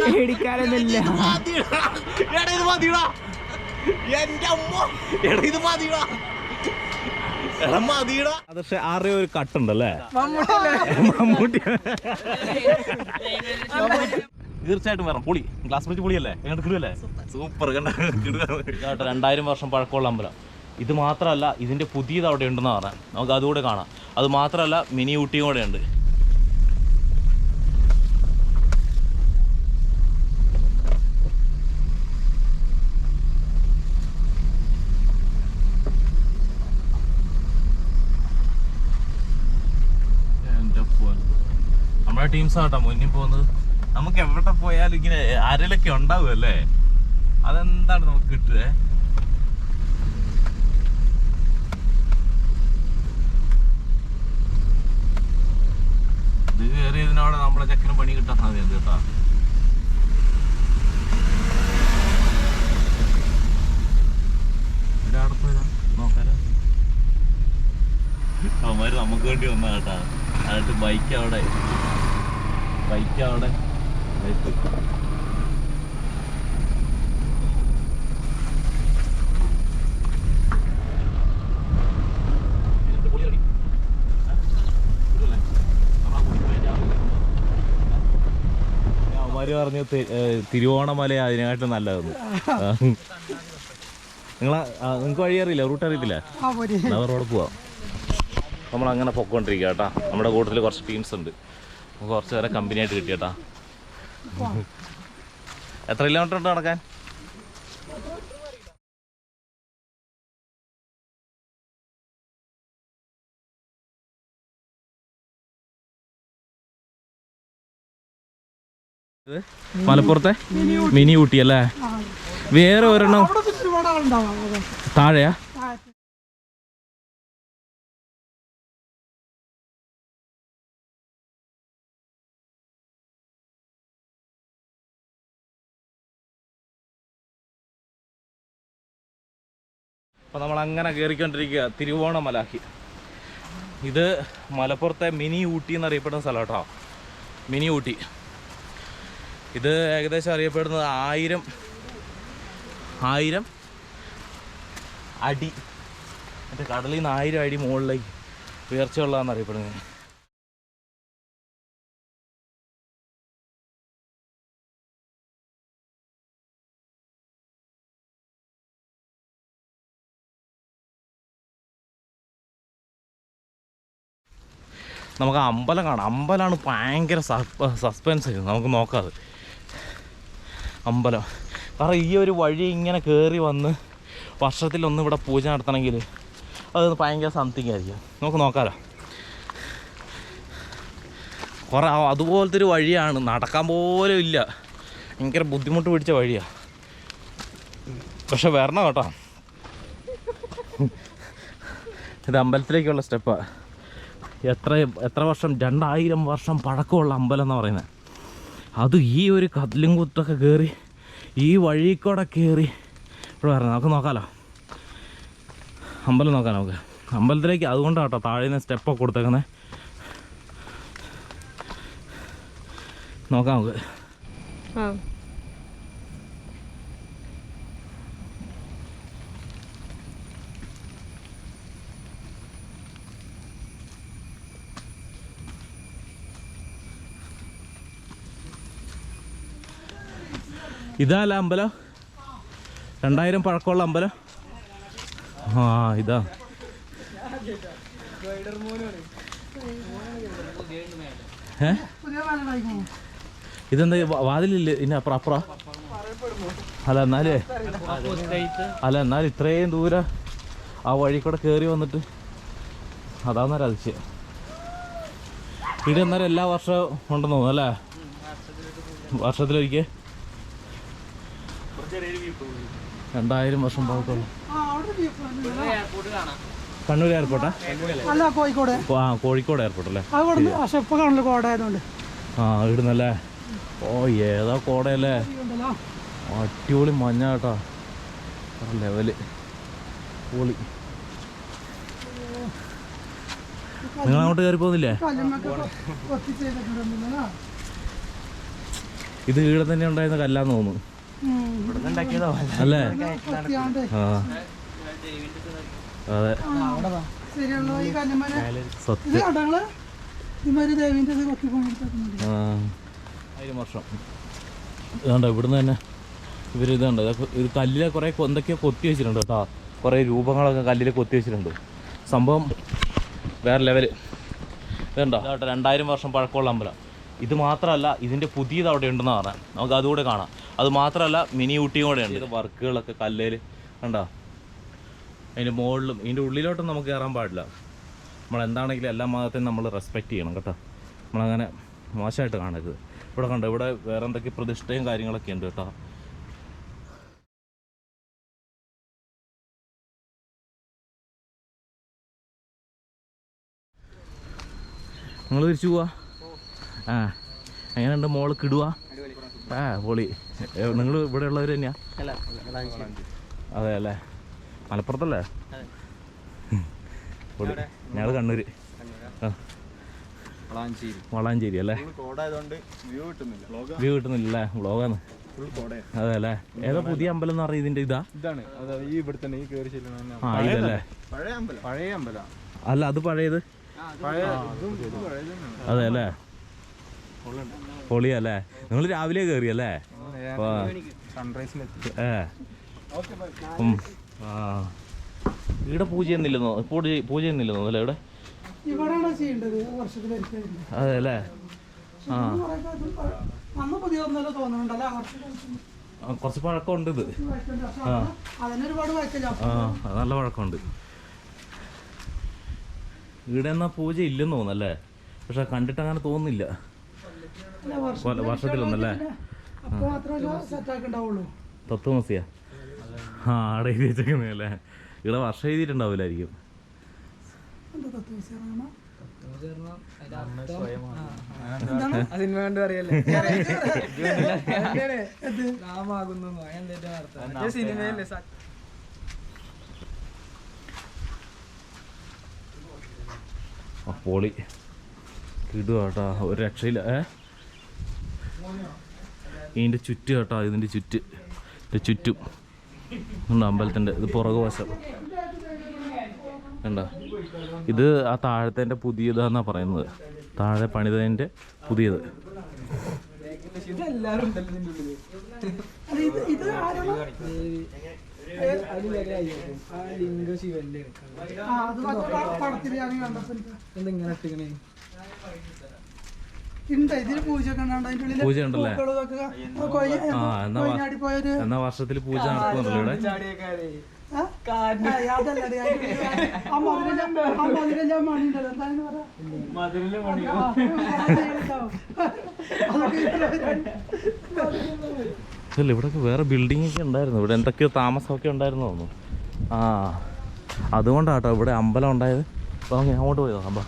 പേടിക്കാനൊന്നുമില്ല. എടാ ഇത് മതിടാ. എന്റെ അമ്മ. എടാ ഇത് മതിടാ. ആദർശ് ആരുടെ ഒരു കട്ടുണ്ടല്ലേ? മമ്മൂട്ടി തീർച്ചയായിട്ടും വരണം. പൊളി. ഗ്ലാസ് ബ്രിഡ്ജ് പൊളിയല്ലേ? എങ്ങോട്ട് കിടുവല്ലേ? സൂപ്പർ. കണ്ടോ? കേട്ടോ രണ്ടായിരം വർഷം പഴക്കമുള്ള അമ്പലം. ഇത് മാത്രമല്ല ഇതിന്റെ പുതിയത് അവിടെ ഉണ്ടെന്ന് പറഞ്ഞാൽ നമുക്ക് അതുകൂടെ കാണാം. അത് മാത്രമല്ല മിനി ഊട്ടിയും കൂടെ ഉണ്ട് ടീംസ് ആട്ടോ മുന്നിൽ പോകുന്നത്. നമുക്ക് എവിടെ പോയാലും ഇങ്ങനെ അരലൊക്കെ ഉണ്ടാവും അല്ലേ? അതെന്താണ് നമുക്ക് കിട്ടുക ഇത് കയറിയതിനോടെ നമ്മളെ ചെക്കന് പണി കിട്ടാൻ സാധ്യത കേട്ടോ. പോയതാ നോക്കാലോ. അവന്മാര് നമുക്ക് വേണ്ടി വന്നാ കേട്ടാ. എന്നിട്ട് ബൈക്ക് അവിടെ. ബൈക്ക് അവിടെ പറഞ്ഞു തിരുവോണമല അതിനായിട്ട് നല്ലതെന്ന്. നിങ്ങളെ നിങ്ങൾക്ക് വഴി അറിയില്ല? റൂട്ട് അറിയത്തില്ല? റോഡ് പോവാം? നമ്മൾ അങ്ങനെ പൊക്കോണ്ടിരിക്കുക കേട്ടാ. നമ്മുടെ കൂട്ടത്തിൽ കുറച്ച് ടീംസ് ഉണ്ട്. നമുക്ക് കുറച്ച് നേരം കമ്പനി ആയിട്ട് കിട്ടിയട്ടാ. എത്ര കിലോമീറ്റർ ഉണ്ട് നടക്കാൻ? മലപ്പുറത്തെ? മിനി ഊട്ടി അല്ലേ? വേറെ ഒരെണ്ണം താഴെയാ? അപ്പോൾ നമ്മൾ അങ്ങനെ കയറിക്കൊണ്ടിരിക്കുക തിരുവോണ മലാഖി ഇത് മലപ്പുറത്തെ മിനി ഊട്ടി എന്നറിയപ്പെടുന്ന സ്ഥലം കേട്ടോ. മിനി ഊട്ടി. ഇത് ഏകദേശം അറിയപ്പെടുന്നത് ആയിരം ആയിരം അടി. മറ്റേ കടലിൽ നിന്ന് ആയിരം അടി മുകളിലേക്ക് ഉയർച്ചയുള്ളതെന്ന് അറിയപ്പെടുന്നത് നമുക്ക് അമ്പലം കാണാം. അമ്പലമാണ് ഭയങ്കര സസ്പെൻസ് നമുക്ക് നോക്കാതെ അമ്പലം. കാരണം ഈ ഒരു വഴി ഇങ്ങനെ കയറി വന്ന് വർഷത്തിലൊന്ന് ഇവിടെ പൂജ നടത്തണമെങ്കിൽ അത് ഭയങ്കര സംതിങ് ആയിരിക്കും. നമുക്ക് നോക്കാമല്ലോ കുറേ അതുപോലത്തെ ഒരു വഴിയാണ്. നടക്കാൻ പോലും ഇല്ല. ഭയങ്കര ബുദ്ധിമുട്ട് പിടിച്ച വഴിയാണ് പക്ഷെ വരണം കേട്ടോ. ഇത് അമ്പലത്തിലേക്കുള്ള സ്റ്റെപ്പാണ് എത്ര എത്ര വർഷം? രണ്ടായിരം വർഷം പഴക്കമുള്ള അമ്പലം എന്ന് പറയുന്നത് അത് ഈ ഒരു കതിലും കുത്തൊക്കെ കയറി ഈ വഴി കൂടെ കയറി ഇവിടെ വരണം നമുക്ക് നോക്കാമല്ലോ അമ്പലം നോക്കാം നമുക്ക്. അമ്പലത്തിലേക്ക് അതുകൊണ്ടാണ് കേട്ടോ താഴെ നിന്ന് സ്റ്റെപ്പൊക്കെ കൊടുത്തേക്കുന്നത് നോക്കാം നമുക്ക്. ആ. ഇതല്ല അമ്പലം? രണ്ടായിരം പഴക്കമുള്ള അമ്പലം? ആ ഇതാ. ഇതെന്താ വാതിലില്ലേ? ഇനി അപ്പുറം അപ്പുറ. അല്ല എന്നാലേ. അല്ല എന്നാൽ ഇത്രയും ദൂരം ആ വഴി കൂടെ കയറി വന്നിട്ട് അതാന്നൊരു അതിശയം. ഇവിടെ എന്നാലും എല്ലാ വർഷവും ഉണ്ടെന്ന് തോന്നുന്നു അല്ലേ? വർഷത്തിലൊരിക്കൽ. രണ്ടായിരം വർഷം പഴക്കമുള്ള കണ്ണൂർ എയർപോർട്ടാ അല്ല കോഴിക്കോട്. ആ കോഴിക്കോട് എയർപോർട്ട് അല്ലേ? പക്ഷെ ഇപ്പൊ കാണുന്നത് കോടായതുകൊണ്ട് ആ ഇടുന്നല്ലേ ഓ ഏതാ കോടയല്ലേ? അടിപൊളി മഞ്ഞ കേട്ടോ. ലെവൽ പൊളി നിങ്ങൾ അങ്ങോട്ട് കയറി പോകുന്നില്ലേ ഇത് ഈടെ തന്നെ ഉണ്ടായിരുന്ന കല്ലാന്ന് തോന്നുന്നു. അല്ലേ? അതെ. വർഷം ഇതുണ്ട് ഇവിടുന്ന് തന്നെ ഇവർ ഇതുണ്ട്? ഇത് കല്ലിലെ കുറേ എന്തൊക്കെയോ കൊത്തി വെച്ചിട്ടുണ്ട് കേട്ടോ. കുറേ രൂപങ്ങളൊക്കെ കല്ലിൽ കൊത്തി വെച്ചിട്ടുണ്ട്. സംഭവം വേറെ ലെവൽ. ഇതുണ്ടോ? കേട്ടോ രണ്ടായിരം വർഷം പഴക്കമുള്ള അമ്പലം. ഇത് മാത്രമല്ല ഇതിന്റെ പുതിയത് അവിടെ ഉണ്ടെന്ന് പറഞ്ഞാൽ നമുക്ക് അതുകൂടെ കാണാം. അത് മാത്രമല്ല മിനി ഊട്ടിയും കൂടെ ഉണ്ട്. വർക്കുകളൊക്കെ കല്ലേൽ കണ്ടോ? അതിന്റെ മുകളിലും ഇതിന്റെ ഉള്ളിലോട്ടും നമുക്ക് കയറാൻ പാടില്ല. നമ്മൾ എന്താണെങ്കിലും എല്ലാ മതത്തെയും നമ്മൾ റെസ്പെക്റ്റ് ചെയ്യണം കേട്ടോ. നമ്മളങ്ങനെ മോശമായിട്ട് കാണരുത്. ഇവിടെ കണ്ടോ ഇവിടെ വേറെ എന്തൊക്കെ പ്രതിഷ്ഠയും കാര്യങ്ങളൊക്കെ ഉണ്ട് കേട്ടോ. നിങ്ങൾ തിരിച്ചു പോവാ. ആ. എങ്ങനെയുണ്ട് മോൾ കിടുക ആ പൊളി. നിങ്ങൾ ഇവിടെ ഉള്ളവർ തന്നെയാ? അതെ അല്ലേ? മലപ്പുറത്തല്ലേ? പൊളി. ഞങ്ങൾ കണ്ണൂര്. വളാഞ്ചേരി. അല്ലേ? വ്യൂ കിട്ടുന്നില്ല. വ്ളോഗാണ് അതെ അല്ലേ? ഏതാ പുതിയ അമ്പലം എന്ന് പറഞ്ഞ ഇതിന്റെ ഇതാ? ഇതാണ്. ഈ ഇവിടെ തന്നെ ഈ കയറി ചെല്ലുന്ന ആ ഇതല്ലേ? പഴയ അമ്പലം. അല്ല അത് പഴയത്? അതെ അല്ലേ? പൊളിയല്ലേ നിങ്ങൾ രാവിലെ കയറിയല്ലേ ഇവിടെ പൂജ ചെയ്യുന്നില്ലെന്നോ പൂജ പൂജ ചെയ്യുന്നില്ലെന്നോ അല്ലേ ഇവിടെ? അതെ അല്ലേ? ആ. കുറച്ച് പഴക്കമുണ്ട് ഇത്. ആ. നല്ല പഴക്കമുണ്ട്. ഇവിടെ എന്നാ പൂജ ഇല്ലെന്ന് തോന്നല്ലേ പക്ഷെ കണ്ടിട്ട് അങ്ങനെ തോന്നുന്നില്ല. വർഷത്തിലൊന്നല്ലേ ഉണ്ടാവുള്ളൂ തത്വമസിയ ആ അവിടെ എഴുതി വെച്ചേക്കുന്നല്ലേ ഇവിടെ വർഷം എഴുതിയിട്ടുണ്ടാവില്ലായിരിക്കും എന്താ തത്വശാസ്ത്രം അതിന് വേണ്ടി അറിയല്ലേ? സിനിമയല്ലേ പൊളി. കിടുവാട്ടാ ഒരു രക്ഷയില്ല. ഏ? ഇതിന്റെ ചുറ്റ് കേട്ടോ ഇതിന്റെ ചുറ്റ്. ഇതിന്റെ ചുറ്റും. ഉണ്ട് അമ്പലത്തിന്റെ ഇത് പുറകു വശം. കണ്ടോ? ഇത് ആ താഴത്തെ പുതിയതാന്നാ പറയുന്നത്. താഴെ പണിതതിന്റെ പുതിയത്. അല്ല ഇത് പൂജ ഉണ്ടല്ലേ? എന്നാ വർഷത്തിൽ പൂജ നടക്കുന്നുണ്ടല്ലോ ഇവിടെ അല്ല ഇല്ല വേറെ ബിൽഡിംഗ് ഒക്കെ ഉണ്ടായിരുന്നു ഇവിടെ എന്തൊക്കെയോ താമസമൊക്കെ ഉണ്ടായിരുന്നു തോന്നുന്നു ആ അതുകൊണ്ടാട്ടോ ഇവിടെ അമ്പലം ഉണ്ടായത് അപ്പോൾ അങ്ങനെ അങ്ങോട്ട് പോയതോ അമ്പ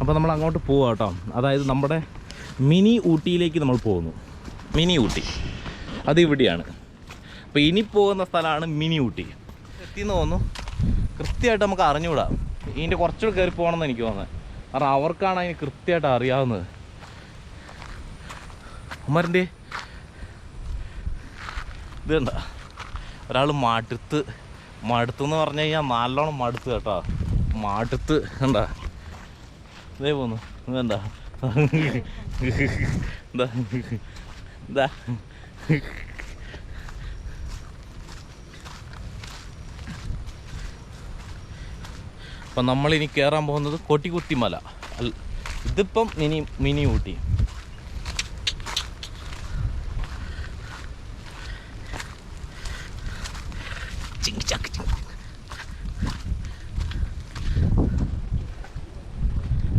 അപ്പോൾ നമ്മൾ അങ്ങോട്ട് പോവുക കേട്ടോ. അതായത് നമ്മുടെ മിനി ഊട്ടിയിലേക്ക് നമ്മൾ പോകുന്നു. മിനി ഊട്ടി. അത് ഇവിടെയാണ് അപ്പോൾ ഇനി പോകുന്ന സ്ഥലമാണ് മിനി ഊട്ടി. എത്തിയെന്ന് തോന്നുന്നു കൃത്യമായിട്ട് നമുക്ക് അറിഞ്ഞുകൂടാ. ഇതിന്റെ കുറച്ചുകൂടെ കയറി പോകണമെന്ന് എനിക്ക് തോന്നുന്നത് കാരണം അവർക്കാണ് അതിന് കൃത്യമായിട്ട് അറിയാവുന്നത്. അമ്മരന്റെ ഇത് കണ്ട. ഒരാൾ മടുത്ത് മടുത്തെന്ന് പറഞ്ഞു കഴിഞ്ഞാൽ നല്ലോണം മടുത്ത് കേട്ടോ. മടുത്ത് കണ്ട. ഇതേ പോന്നു Да. എന്താ അപ്പം നമ്മളിനി കയറാൻ പോകുന്നത് കൊട്ടിക്കുത്തിമല ഇതിപ്പം മിനി മിനി ഊട്ടി ചിങ് ചക്ക് ചിങ്.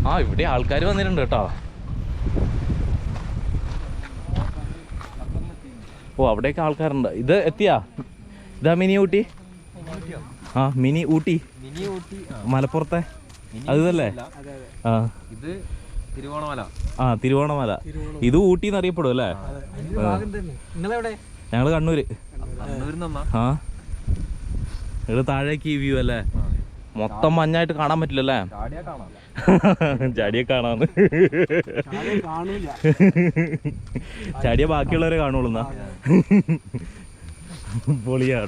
ആ ഇവിടെ ആൾക്കാർ വന്നിട്ടുണ്ട് കേട്ടോ. ഓ അവിടെയൊക്കെ ആൾക്കാരുണ്ട്. ഇത് എത്തിയാ? ഇതാ മിനി ഊട്ടി? ആ മിനി ഊട്ടി. മലപ്പുറത്തെ? അത് തന്നെ ആ. ഇത് തിരുവോണമല ആ തിരുവോണമല. ഇത് ഊട്ടി എന്നറിയപ്പെടും അല്ലേ? ഞങ്ങൾ കണ്ണൂര്. ആ. ഇവിടെ താഴേക്ക് ഈ വ്യൂ അല്ലേ? മൊത്തം മഞ്ഞായിട്ട് കാണാൻ പറ്റില്ലല്ലേ? ചാടിയാ കാണാം. ചാടിയെ കാണാന്ന്. ചാടിയെ ബാക്കിയുള്ളവരെ കാണുള്ളൂ എന്നാ. പൊളിയാ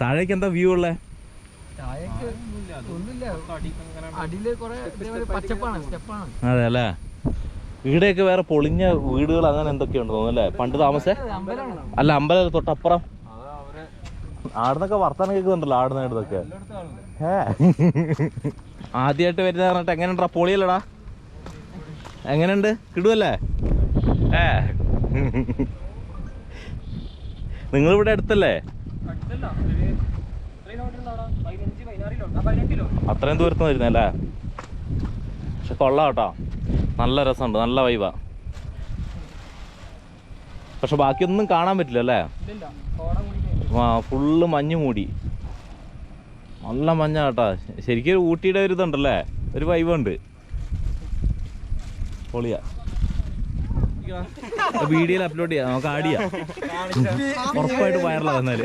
താഴേക്ക് എന്താ വ്യൂ ഉള്ളേ? അതെ അല്ലേ ഇവിടെയൊക്കെ വേറെ പൊളിഞ്ഞ വീടുകൾ അങ്ങനെ എന്തൊക്കെയുണ്ട് തോന്നുന്നു അല്ലേ? പണ്ട് താമസേ? അല്ല അമ്പലം തൊട്ടപ്പുറം. ആടുന്നൊക്കെ വർത്താനം കേൾക്കുന്നുണ്ടല്ലോ ആടുന്നതൊക്കെ ഏ ആദ്യമായിട്ട് വരുന്ന പറഞ്ഞിട്ട് എങ്ങനെയുണ്ടാ പൊളിയല്ലടാ. എങ്ങനെയുണ്ട്? കിടുവല്ലേ? ഏ നിങ്ങളിവിടെ അടുത്തല്ലേ? അത്രയും ദൂരത്ത് വരുന്നല്ലേ പക്ഷെ കൊള്ളാം കേട്ടോ നല്ല രസമുണ്ട് നല്ല വൈബാ പക്ഷെ ബാക്കിയൊന്നും കാണാൻ പറ്റില്ല അല്ലേ ഫുള്ള് മഞ്ഞ് മൂടി. നല്ല മഞ്ഞ കേട്ടാ ശരിക്കും ഊട്ടിയുടെ ഒരു ഇതുണ്ടല്ലേ? ഒരു വൈബുണ്ട് പൊളിയാ. വീഡിയോയിൽ അപ്ലോഡ് ചെയ്യാം. നമുക്ക് ആഡ് ചെയ്യാം. ഉറപ്പായിട്ട് വൈറലാകും എന്നാൽ.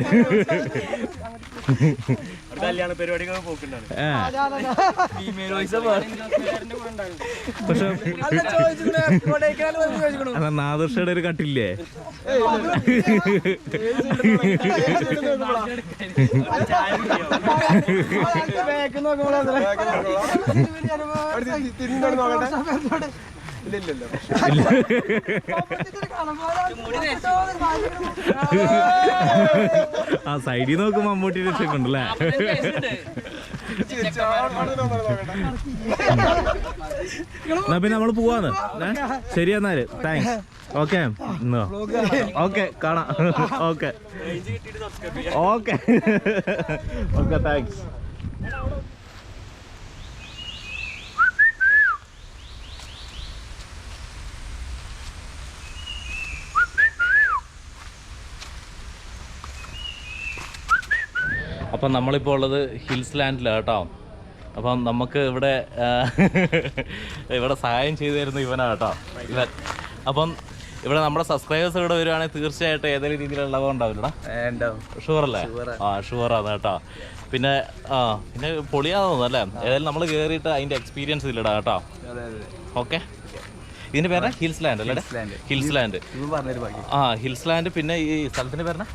കല്യാണ പരിപാടികൾ പോക്കുണ്ടാണ് പക്ഷെ നാദർഷയുടെ ഒരു കട്ടില്ലേ? ആ സൈഡിൽ നോക്ക് മമ്മൂട്ടിയുടെ ഉണ്ടല്ലേ എന്നാ പിന്നെ നമ്മൾ പോവാന്ന്? ശരി എന്നാൽ. താങ്ക്സ് ഓക്കെ ഓക്കെ കാണാം. ഓക്കെ ഓക്കെ ഓക്കെ താങ്ക്സ് അപ്പം നമ്മളിപ്പോൾ ഉള്ളത് ഹിൽസ് ലാൻഡിലാണ് കേട്ടോ. അപ്പം നമുക്ക് ഇവിടെ ഇവിടെ സഹായം ചെയ്തു തരുന്ന ഇവനാ കേട്ടോ. ഇവൻ. അപ്പം ഇവിടെ നമ്മുടെ സബ്സ്ക്രൈബേഴ്സ് ഇവിടെ വരുവാണെങ്കിൽ തീർച്ചയായിട്ടും ഏതെങ്കിലും രീതിയിലുള്ള ഉണ്ടാവില്ലടാ. ഷുവർ അല്ലേ? ആ ആണ് കേട്ടോ. പിന്നെ ആ പിന്നെ പൊളിയാണെന്ന് അല്ലേ? ഏതായാലും നമ്മൾ കയറിയിട്ട് അതിന്റെ എക്സ്പീരിയൻസ് ഇല്ലടാ കേട്ടോ. ഓക്കെ ഇതിന്റെ പേര് ഹിൽസ് ലാൻഡ് അല്ലേ? Hills land. ആ ഹിൽസ് ലാൻഡ് പിന്നെ ഈ സ്ഥലത്തിന്റെ പേരണ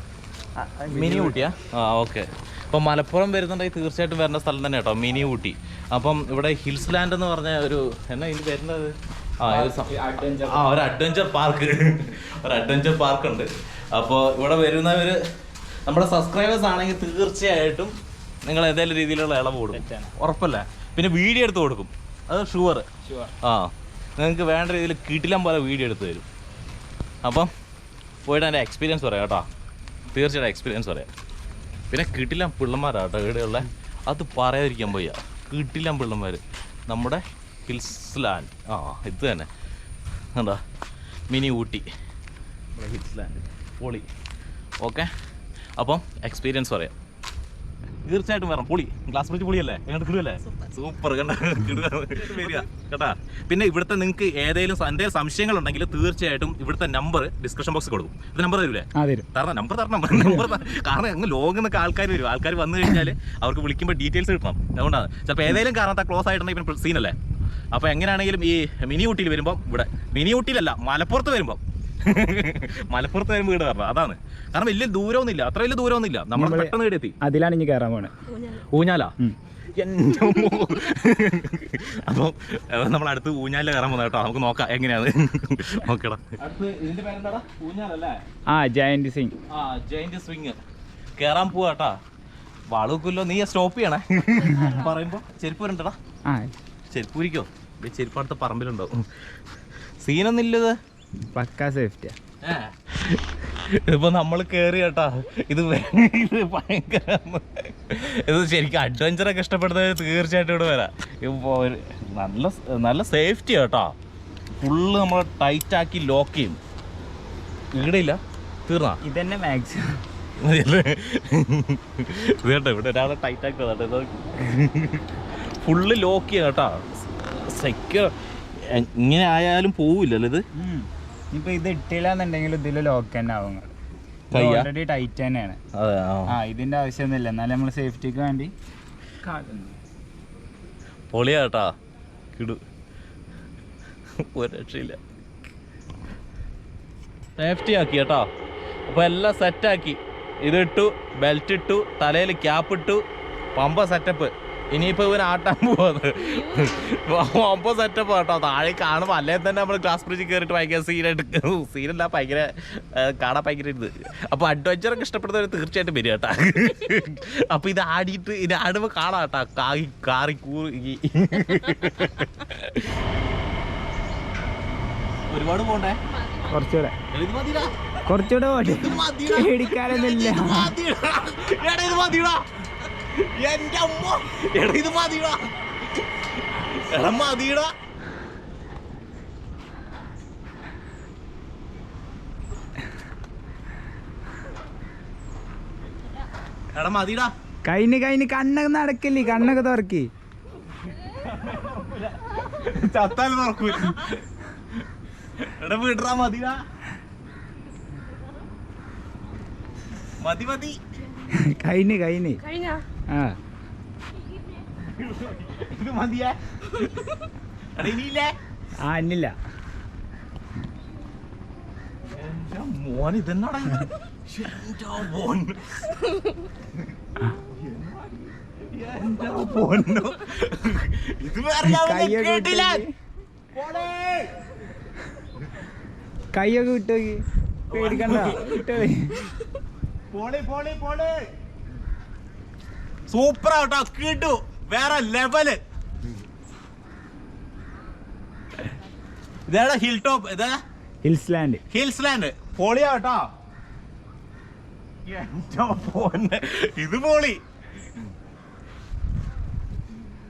മിനി ഊട്ടിയാ ആ ഓക്കെ അപ്പം മലപ്പുറം വരുന്നുണ്ടെങ്കിൽ തീർച്ചയായിട്ടും വരേണ്ട സ്ഥലം തന്നെ കേട്ടോ മിനി ഊട്ടി. അപ്പം ഇവിടെ ഹിൽസ് ലാൻഡ് എന്ന് പറഞ്ഞ ഒരു എന്നാ ഇനി വരുന്നത് ആ ആ ഒരു അഡ്വഞ്ചർ പാർക്ക് ഒരു അഡ്വഞ്ചർ പാർക്ക് ഉണ്ട്. അപ്പോൾ ഇവിടെ വരുന്നവർ നമ്മുടെ സബ്സ്ക്രൈബേഴ്സ് ആണെങ്കിൽ തീർച്ചയായിട്ടും നിങ്ങൾ ഏതെങ്കിലും രീതിയിലുള്ള ഇളവ് കൊടുക്കും. ഉറപ്പല്ല? പിന്നെ വീഡിയോ എടുത്ത് കൊടുക്കും. അത് ഷുവർ ആ നിങ്ങൾക്ക് വേണ്ട രീതിയിൽ കിട്ടിലം പോലെ വീഡിയോ എടുത്ത് തരും. അപ്പം പോയിട്ട് എന്റെ എക്സ്പീരിയൻസ് പറയാം കേട്ടോ. തീർച്ചയായിട്ടും എക്സ്പീരിയൻസ് പറയാം. പിന്നെ കിട്ടില്ല പിള്ളന്മാരാ കേട്ടോ ഇവിടെയുള്ള. അത് പറയാതിരിക്കാൻ പോയ കിട്ടില്ല പിള്ളന്മാർ നമ്മുടെ ഹിൽസ് ലാൻഡ് ആ ഇത് തന്നെ. എന്താ മിനി ഊട്ടി. നമ്മുടെ ഹിൽസ് ലാൻഡ് പൊളി. ഓക്കെ? അപ്പം എക്സ്പീരിയൻസ് പറയാം. തീർച്ചയായിട്ടും വരണം. പൊളി. ഗ്ലാസ് ബ്രിഡ്ജ് പൊളിയല്ലേ? എങ്ങോട്ട് കിടുവല്ലേ? സൂപ്പർ. കണ്ട? വരിക കേട്ടാ? പിന്നെ ഇവിടുത്തെ നിങ്ങൾക്ക് ഏതെങ്കിലും എന്തെങ്കിലും സംശയങ്ങൾ ഉണ്ടെങ്കിൽ തീർച്ചയായിട്ടും ഇവിടുത്തെ നമ്പർ ഡിസ്കഷൻ ബോക്സ് കൊടുക്കും. ഇത് നമ്പർ തരൂലേ? തരണം. നമ്പർ തരണം. നമ്പർ കാരണം അങ്ങ് ലോകം എന്നൊക്കെ ആൾക്കാർ വരും. ആൾക്കാർ വന്നു കഴിഞ്ഞാൽ അവർക്ക് വിളിക്കുമ്പോൾ ഡീറ്റെയിൽസ് കിട്ടണം. അതുകൊണ്ടാണ്. ചിലപ്പോൾ ഏതെങ്കിലും കാരണത്താൽ ക്ലോസ് ആയിട്ടുണ്ടെങ്കിൽ പിന്നെ സീനല്ലേ അപ്പോൾ എങ്ങനെയാണെങ്കിലും ഈ മിനി ഊട്ടിയിൽ വരുമ്പോൾ ഇവിടെ മിനി ഊട്ടിയിലല്ല മലപ്പുറത്ത് വരുമ്പോൾ മലപ്പുറത്ത് വരുമ്പോൾ വീട് കയറണം അതാണ്. കാരണം വലിയ ദൂരമൊന്നുമില്ല. അത്ര വലിയ ദൂരമൊന്നുമില്ല. നമ്മൾ പെട്ടെന്ന് വീടെത്തി എത്തി. അതിലാണ് ഇനി കയറാൻ പോണേ. ഊഞ്ഞാല. അപ്പം നമ്മൾ അടുത്ത് ഊഞ്ഞാലിൽ കയറാൻ പോകുന്ന കേട്ടോ. നമുക്ക് നോക്കാം എങ്ങനെയാണ്. നോക്കടാ. അടുത്ത് ഇതിന്റെ പേരെന്താടാ? ഊഞ്ഞാലല്ലേ? ആ ജയന്റ് സിംഗ്. ആ ജയന്റ് സ്വിങ് കയറാൻ പോവാ കേട്ടാ. വളവുക്കുല്ലോ നീ സ്റ്റോപ്പ് ചെയ്യണേ. പറയുമ്പോ ചെരുപ്പ് വരണ്ടടാ. ആ. ചെരുപ്പ് അടുത്ത പറമ്പിലുണ്ടാവും സീനൊന്നുമില്ലത് പക്കാ സേഫ്റ്റിയാ. ഇതിപ്പോ നമ്മൾ കേറി കേട്ടാ. ഇത് ഭയങ്കര ഇത് ശരിക്കും അഡ്വഞ്ചർ ഒക്കെ ഇഷ്ടപ്പെടുന്നവർ തീർച്ചയായിട്ടും ഇവിടെ വരാം. ഇപ്പൊ ഒരു നല്ല നല്ല സേഫ്റ്റി കേട്ടോ. ഫുള്ള് നമ്മൾ ടൈറ്റ് ആക്കി ലോക്ക് ചെയ്യും. ഇവിടെ ഇല്ല തീർന്നാ? ഇതന്നെ മാക്സിമം കേട്ടോ ഇവിടെ ഒരാളെ ടൈറ്റ് ആക്കി കേട്ടോ ഫുള്ള് ലോക്ക് ചെയ്യാം കേട്ടോ. സെക്യൂർ ഇങ്ങനെ ആയാലും പോവില്ലല്ലോ ഇത്? ഇപ്പൊ ഇത് ഇട്ടില്ലാന്നുണ്ടെങ്കിൽ ഇതിൽ ഇതിൽ ലോക്ക് തന്നെ ആവും ഓൾറെഡി ടൈറ്റ് തന്നെയാണ്. ആ. ആ ഇതിന്റെ ആവശ്യമൊന്നുമില്ല. എന്നാലും നമ്മൾ സേഫ്റ്റിക്ക് വേണ്ടി പൊളിയാട്ടാ. കിടു. ഒരു രക്ഷയില്ല സേഫ്റ്റി ആക്കി കേട്ടോ. അപ്പോൾ എല്ലാം സെറ്റാക്കി ഇതിട്ടു ബെൽറ്റ് ഇട്ടു തലയിൽ ക്യാപ്പ് ഇട്ടു പമ്പ സെറ്റപ്പ് ഇനിയിപ്പോൾ ഇവൻ ആട്ടാൻ പോകുന്നത് പമ്പ സെറ്റപ്പ് കേട്ടോ താഴെ കാണുമ്പോൾ അല്ലേ തന്നെ നമ്മൾ ക്ലാസ് ബ്രിഡ്ജിൽ കയറിയിട്ട് ഭയങ്കര സീനായിട്ട് സീനല്ല ഭയങ്കര കാണാൻ ഭയങ്കര ഇത്. അപ്പോൾ അഡ്വഞ്ചറൊക്കെ ഇഷ്ടപ്പെടുന്നവർ തീർച്ചയായിട്ടും വരിക കേട്ടാ. അപ്പോൾ ഇത് ആടിയിട്ട് ഇത് ആടുമ്പോൾ കാണാം കേട്ടാ. കാറി കാറി കൂറി ഒരുപാട് പോണ്ടേ? കുറച്ചുകൂടെ. കുറച്ചുകൂടെ പോട്ടെ. ഇത് എന്റെ അമ്മ. എടാ ഇത് മതിടാ. എടാ മതിടാ. എടാ മതിടാ. കൈന് കൈന് കണ്ണൊക്കെ നടക്കില്ലേ? കണ്ണൊക്കെ തുറക്കി. ചത്താൽ തുറക്കൂല. എടാ വിടറാ മതിടാ. മതി മതി. കൈന് കൈന്. കഴിഞ്ഞാ? ആ. ഇത് മതിയേ? ആ എന്നില്ല മോൻ ഇതെന്നാടാ? മോൻ. കൈയൊക്കെ കേട്ടില്ല. വിട്ടോക്കി. കൈയൊക്കെ വിട്ടോക്കി. പേടിക്കണ്ട. വിട്ടോക്കി പോളി പോളി പോളി സൂപ്പർ ആട്ടോ കിട്ടു വേറെ ലെവൽ ഇതേടാ ഹിൽ ടോപ്പ് ഇതാ? ഹിൽസ് ലാൻഡ് ഹിൽസ് ലാൻഡ് പൊളിയാട്ടോ ഇത് പൊളി.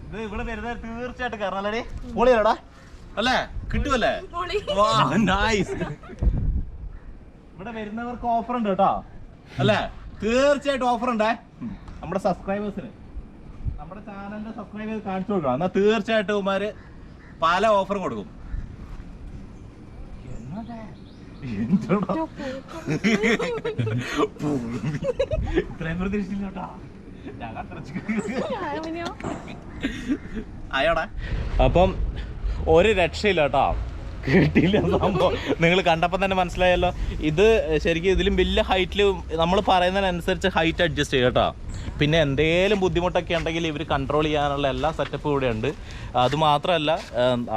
ഇത് ഇവിടെ വരുന്നത് തീർച്ചയായിട്ടും കയറണല്ലേ പൊളിയാടാ അല്ലേ? കിട്ടുമല്ലേ വാ നൈസ് ഇവിടെ വരുന്നവർക്ക് ഓഫർ ഉണ്ട് കേട്ടോ. അല്ലേ? തീർച്ചയായിട്ടും ഓഫർ ഉണ്ടേ. നമ്മുടെ സബ്സ്ക്രൈബേഴ്സിന് നമ്മുടെ ചാനലിന്റെ സബ്സ്ക്രൈബ് ചെയ്ത് കാണിച്ചു കൊടുക്കണം. എന്നാൽ തീർച്ചയായിട്ടും ഉമാര് പല ഓഫർ കൊടുക്കും. അപ്പം ഒരു രക്ഷയില്ല കേട്ടോ കിട്ടിയില്ല സംഭവം. നിങ്ങൾ കണ്ടപ്പോൾ തന്നെ മനസ്സിലായല്ലോ. ഇത് ശരിക്കും ഇതിലും വലിയ ഹൈറ്റിൽ നമ്മൾ പറയുന്നതിനനുസരിച്ച് ഹൈറ്റ് അഡ്ജസ്റ്റ് ചെയ്യാം കേട്ടോ പിന്നെ എന്തേലും ബുദ്ധിമുട്ടൊക്കെ ഉണ്ടെങ്കിൽ ഇവർ കൺട്രോൾ ചെയ്യാനുള്ള എല്ലാ സെറ്റപ്പും ഇവിടെ ഉണ്ട് അതുമാത്രമല്ല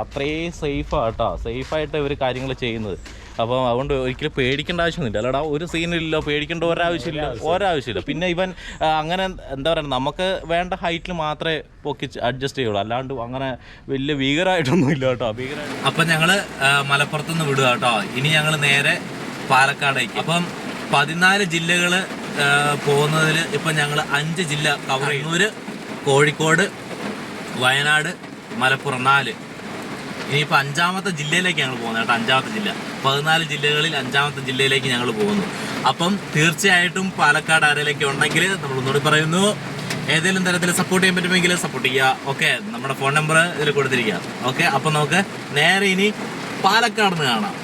അത്രയും സേഫാണ് കേട്ടോ. സേഫായിട്ട് ഇവർ കാര്യങ്ങൾ ചെയ്യുന്നത്. അപ്പോൾ അതുകൊണ്ട് ഒരിക്കലും പേടിക്കേണ്ട ആവശ്യമൊന്നുമില്ല. അല്ലടാ ഒരു സീനില്ലല്ലോ പേടിക്കേണ്ട ഒരാവശ്യമില്ല. ഒരാവശ്യമില്ല. പിന്നെ ഇവൻ അങ്ങനെ എന്താ പറയുക നമുക്ക് വേണ്ട ഹൈറ്റിൽ മാത്രമേ പൊക്കി അഡ്ജസ്റ്റ് ചെയ്യുള്ളൂ. അല്ലാണ്ട് അങ്ങനെ വലിയ ഭീകരമായിട്ടൊന്നും ഇല്ല കേട്ടോ. ഭീകരമായിട്ട് അപ്പം ഞങ്ങൾ മലപ്പുറത്തുനിന്ന് വിടുക കേട്ടോ. ഇനി ഞങ്ങൾ നേരെ പാലക്കാടേക്ക്. അപ്പം പതിനാല് ജില്ലകൾ പോകുന്നതിൽ ഇപ്പം ഞങ്ങൾ അഞ്ച് ജില്ല കവർ ചെയ്യുന്നൂര് കോഴിക്കോട് വയനാട് മലപ്പുറം നാല്. ഇനിയിപ്പോൾ അഞ്ചാമത്തെ ജില്ലയിലേക്ക് ഞങ്ങൾ പോകുന്നത് കേട്ടോ അഞ്ചാമത്തെ ജില്ല. പതിനാല് ജില്ലകളിൽ അഞ്ചാമത്തെ ജില്ലയിലേക്ക് ഞങ്ങൾ പോകുന്നു. അപ്പം തീർച്ചയായിട്ടും പാലക്കാട് ആരേലൊക്കെ ഉണ്ടെങ്കിൽ നമ്മൾ ഒന്നുകൂടി പറയുന്നു. ഏതെങ്കിലും തരത്തിൽ സപ്പോർട്ട് ചെയ്യാൻ പറ്റുമെങ്കിൽ സപ്പോർട്ട് ചെയ്യുക ഓക്കെ നമ്മുടെ ഫോൺ നമ്പർ ഇതിൽ കൊടുത്തിരിക്കുക ഓക്കെ അപ്പം നമുക്ക് നേരെ ഇനി പാലക്കാട് നിന്ന് കാണാം.